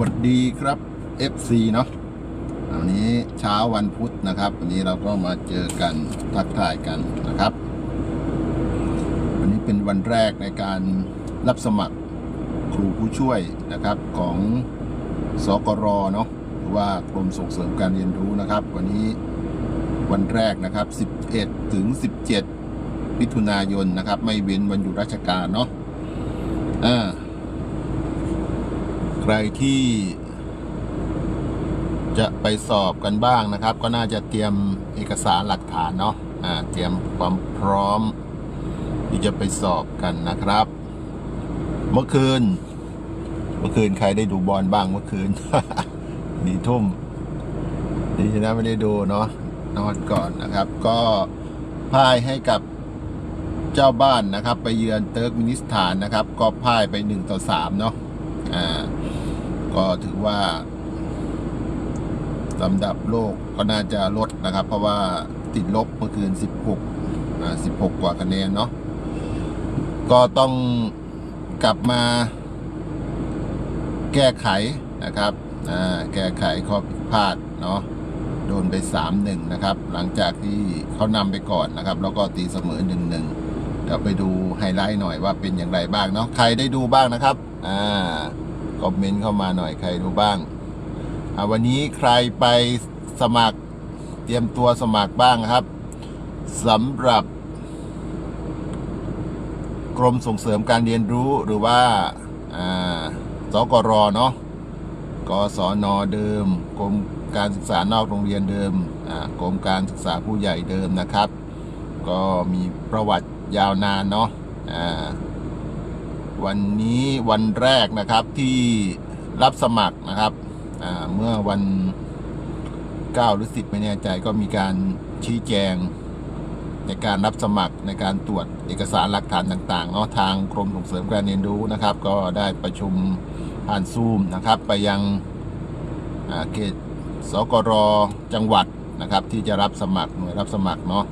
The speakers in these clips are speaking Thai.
วัสดีครับ FC เนาะวันนี้เช้าวันพุธนะครับ วันนี้เราก็มาเจอกันทักทายกันนะครับ วันนี้เป็นวันแรกในการรับสมัครครูผู้ช่วยนะครับของสกรเนาะหรือว่ากรมส่งเสริมการเรียนรู้นะครับ วันนี้วันแรกนะครับ 11 ถึง 17มิถุนายนนะครับ ไม่เว้นวันหยุดราชการเนาะอ่า ใครที่ จะไปสอบกันบ้างนะครับ ก็น่าจะเตรียมเอกสารหลักฐานเนาะอ่าเตรียมความพร้อม ที่จะไปสอบกันนะครับ เมื่อคืน เมื่อคืนใครได้ดูบอลบ้างเมื่อคืนดีทุ่มดีนะไม่ได้ดูเนาะนอนก่อนนะครับ ก็พ่ายให้กับเจ้าบ้านนะครับ ไปเยือนเติร์กมินิสถานนะครับ ก็พ่ายไปหนึ่งต่อสามเนาะอ่า ก็ถือว่าลำดับโลกก็น่าจะลดนะครับ เพราะว่าติดลบเมื่อคืน 16อ่า16 กว่าคะแนนเนาะก็ต้องกลับมาแก้ไขนะครับอ่าแก้ไขข้อผิดพลาดเนาะโดนไป3-1นะครับ หลังจากที่เขานำไปก่อนนะครับ แล้วก็ตีเสมอ 1-1เดี๋ยวไปดูไฮไลท์หน่อยว่าเป็นอย่างไรบ้างเนาะใครได้ดูบ้างนะครับ อ่า คอมเมนต์เข้ามาหน่อยใครดูบ้างอ่าวันนี้ใครไปสมัครเตรียมตัวสมัครบ้างครับสำหรับ กรมส่งเสริมการเรียนรู้หรือว่าสกรเนาะกศนเดิม กรมการศึกษานอกโรงเรียนเดิมกรมการศึกษาผู้ใหญ่เดิมนะครับ ก็มีประวัติยาวนานเนาะ วันนี้วันแรกนะครับที่รับสมัครนะครับเมื่อวัน 9 หรือ 10 ไม่แน่ใจก็มีการชี้แจงในการรับสมัครในการตรวจเอกสารหลักฐานต่างๆเนาะทางกรมส่งเสริมการเรียนรู้นะครับ ก็ได้ประชุมผ่านซูมนะครับ ไปยังเขตสกรจังหวัดนะครับ ที่จะรับสมัครหน่วยรับสมัครเนาะ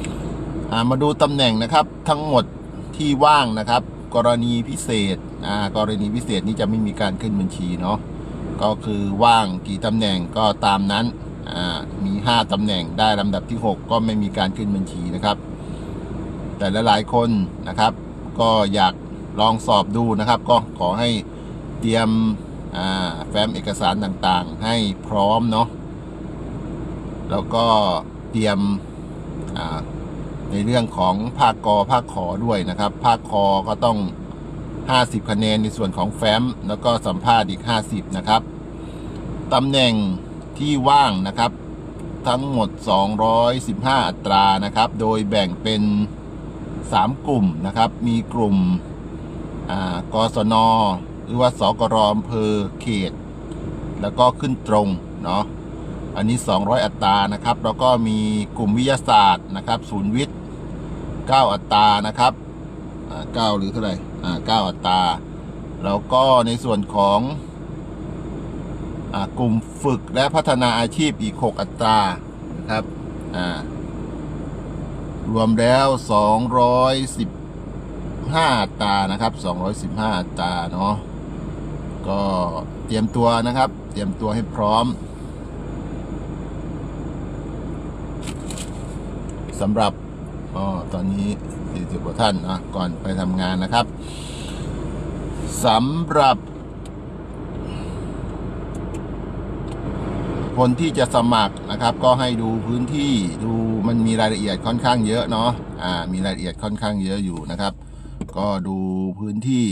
อ่า มาดูตำแหน่งนะครับทั้งหมดที่ว่างนะครับ กรณีพิเศษอ่ากรณีพิเศษนี้จะไม่มีการขึ้นบัญชีเนาะก็คือว่างกี่ตำแหน่งก็ตามนั้นอ่ามี 5ตำแหน่งได้ลำดับที่ 6 ก็ไม่มีการขึ้นบัญชีนะครับ แต่ละหลายคนนะครับ ก็อยากลองสอบดูนะครับ ก็ขอให้เตรียมอ่าแฟ้มเอกสารต่างๆ ให้พร้อมเนาะแล้วก็เตรียมอ่า ในเรื่องของภาคกอภาคขอด้วยนะครับ ภาคคอก็ต้อง 50 คะแนนในส่วนของแฟ้ม แล้วก็สัมภาษณ์อีก 50 นะครับตำแหน่งที่ว่างนะครับ ทั้งหมด 215 อัตรานะครับ โดยแบ่งเป็น 3 กลุ่มนะครับ มีกลุ่มอ่ากศน หรือว่าสกรอำเภอเขต แล้วก็ขึ้นตรงเนาะอันนี้ 200 อัตรานะครับ แล้วก็มีกลุ่มวิทยาศาสตร์นะครับ ศูนย์วิทย์ 9 อัตรานะครับอ่า9หรือเท่าไหร่อ่า9อัตรา แล้วก็ในส่วนของอกลุ่มฝึกและพัฒนาอาชีพอีก 6 อัตรานะครับรวมแล้ว 215 อัตรานะครับ 215 อัตราเนาะก็เตรียมตัวนะครับ เตรียมตัวให้พร้อมสำหรับ อ๋อตอนนี้ 40 กว่าท่านนะก่อนไปทำงานนะครับสำหรับ คนที่จะสมัครนะครับ ก็ให้ดูพื้นที่ดูมันมีรายละเอียดค่อนข้างเยอะเนาะอ่า มีรายละเอียดค่อนข้างเยอะอยู่นะครับ ก็ดูพื้นที่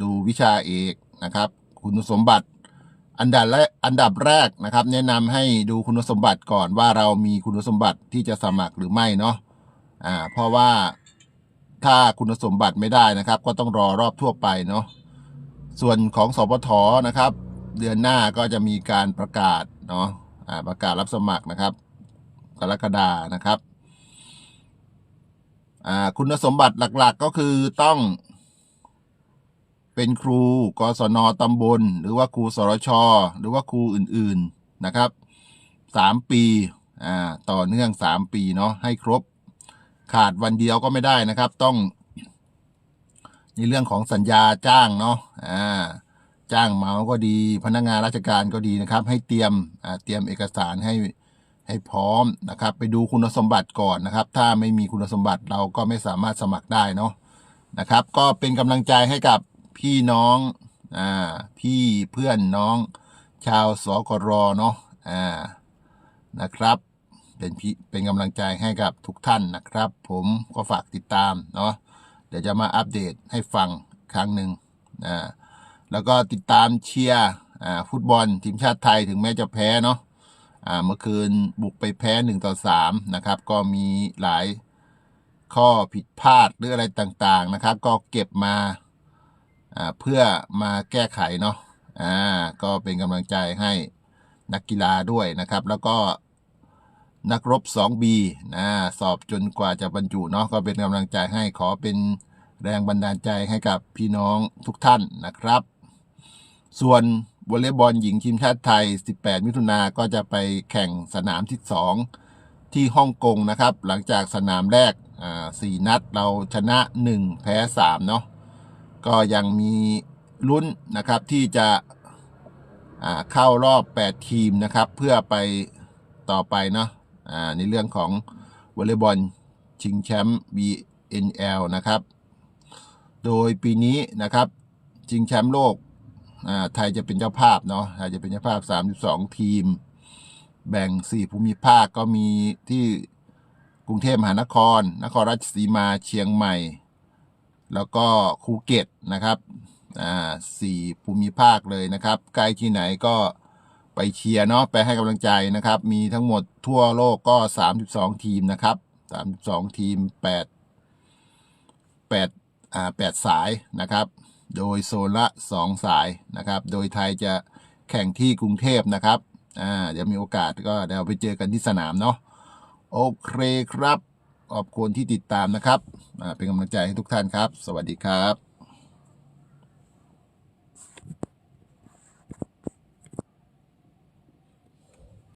ดูวิชาเอกนะครับ คุณสมบัติอันดับแรกอันดับแรกนะครับ แนะนำให้ดูคุณสมบัติก่อนว่าเรามีคุณสมบัติที่จะสมัครหรือไม่เนาะ อ่าเพราะว่าถ้าคุณสมบัติไม่ได้นะครับ ก็ต้องรอรอบทั่วไปเนาะส่วนของสปทนะครับ เดือนหน้าก็จะมีการประกาศเนาะอ่าประกาศรับสมัครนะครับ กรกฎานะครับอ่าคุณสมบัติหลักๆก็คือต้องเป็นครูกศนตำบล หรือว่าครูสรช หรือว่าครูอื่นๆนะครับสามปีอ่าต่อเนื่องสามปีเนาะให้ครบ ขาดวันเดียวก็ไม่ได้นะครับ ต้อง ในเรื่องของสัญญาจ้างเนาะอ่าจ้างเมาก็ดี พนักงานราชการก็ดีนะครับ ให้เตรียมอ่าเตรียมเอกสารให้ให้พร้อมนะครับ ไปดูคุณสมบัติก่อนนะครับ ถ้าไม่มีคุณสมบัติเราก็ไม่สามารถสมัครได้เนาะนะครับ ก็เป็นกำลังใจให้กับพี่น้องอ่าพี่เพื่อนน้องชาวสกรเนาะอ่านะครับ เป็นพี่เป็นกำลังใจให้กับทุกท่านนะครับ ผมก็ฝากติดตามเนาะเดี๋ยวจะมาอัปเดตให้ฟังครั้งหนึ่งอ่าแล้วก็ติดตามเชียร์อ่าฟุตบอลทีมชาติไทยถึงแม้จะแพ้เนาะอ่าเมื่อคืนบุกไปแพ้หนึ่งต่อสามนะครับ ก็มีหลายข้อผิดพลาดหรืออะไรต่างๆนะครับ ก็เก็บมาอ่าเพื่อมาแก้ไขเนาะอ่าก็เป็นกำลังใจให้นักกีฬาด้วยนะครับ แล้วก็ นักรบ 2B นะสอบจนกว่าจะบรรจุเนาะก็เป็นกำลังใจให้ขอเป็นแรงบันดาลใจให้กับพี่น้องทุกท่านนะครับ ส่วนวอลเลย์บอลหญิงทีมชาติไทย 18 มิถุนาก็จะไปแข่งสนามที่ 2 ที่ฮ่องกงนะครับ หลังจากสนามแรกสี่นัดเราชนะ 1 แพ้ 3 เนาะก็ยังมีลุ้นนะครับที่จะเข้ารอบ 8 ทีมนะครับ เพื่อไปต่อไปเนาะ ในเรื่องของวอลเลย์บอลชิงแชมป์ VNL นะครับ โดยปีนี้นะครับชิงแชมป์โลกอ่าไทยจะเป็นเจ้าภาพเนาะไทยจะเป็นเจ้าภาพ 32 ทีม แบ่ง 4 ภูมิภาคก็มีที่กรุงเทพมหานคร นครราชสีมาเชียงใหม่ แล้วก็ภูเก็ตนะครับ อ่าสี่ภูมิภาคเลยนะครับ ใกล้ที่ไหนก็ ไปเชียร์เนาะไปให้กำลังใจนะครับ มีทั้งหมดทั่วโลกก็ 32 ทีมนะครับ 32 ทีม 8 8อ่า8สายนะครับ โดยโซนละ 2 สายนะครับ โดยไทยจะแข่งที่กรุงเทพนะครับอ่าเดี๋ยวมีโอกาสก็เดี๋ยวไปเจอกันที่สนามเนาะโอเคครับขอบคุณที่ติดตามนะครับเป็นกำลังใจให้ทุกท่านครับ สวัสดีครับ